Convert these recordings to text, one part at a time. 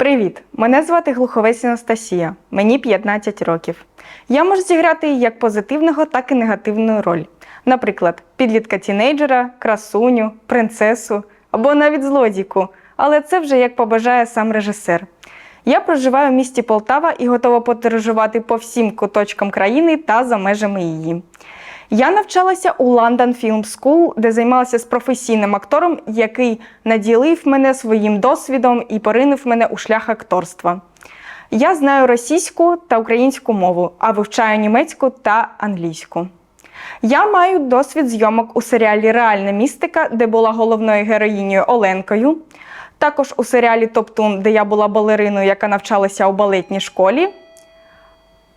Привіт! Мене звати Глуховець Анастасія. Мені 15 років. Я можу зіграти як позитивного, так і негативну роль. Наприклад, підлітка тінейджера, красуню, принцесу або навіть злодійку. Але це вже як побажає сам режисер. Я проживаю в місті Полтава і готова подорожувати по всім куточкам країни та за межами її. Я навчалася у London Film School, де займалася з професійним актором, який наділив мене своїм досвідом і поринув мене у шлях акторства. Я знаю російську та українську мову, а вивчаю німецьку та англійську. Я маю досвід зйомок у серіалі Реальна містика, де була головною героїнею Оленкою. Також у серіалі Топтун, де я була балериною, яка навчалася у балетній школі.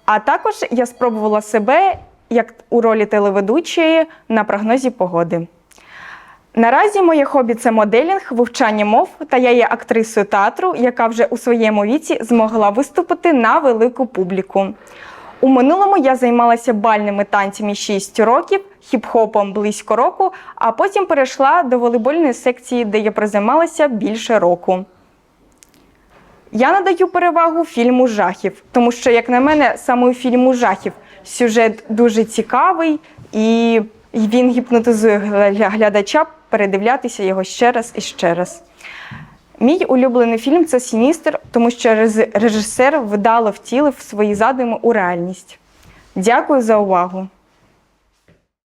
А також я спробувала себе як у ролі телеведучої на прогнозі погоди. Наразі моє хобі це моделінг, вивчання мов, та я є актрисою театру, яка вже у своєму віці змогла виступити на велику публіку. У минулому я займалася бальними танцями 6 років, хіп-хопом близько року, а потім перейшла до волейбольної секції, де я прозаймалася більше року. Я надаю перевагу фільму жахів, тому що, як на мене, саме у фільму жахів сюжет дуже цікавий і він гіпнотизує глядача передивлятися його ще раз і ще раз. Мій улюблений фільм це Сіністер, тому що режисер вдало втілив свої задуми у реальність. Дякую за увагу!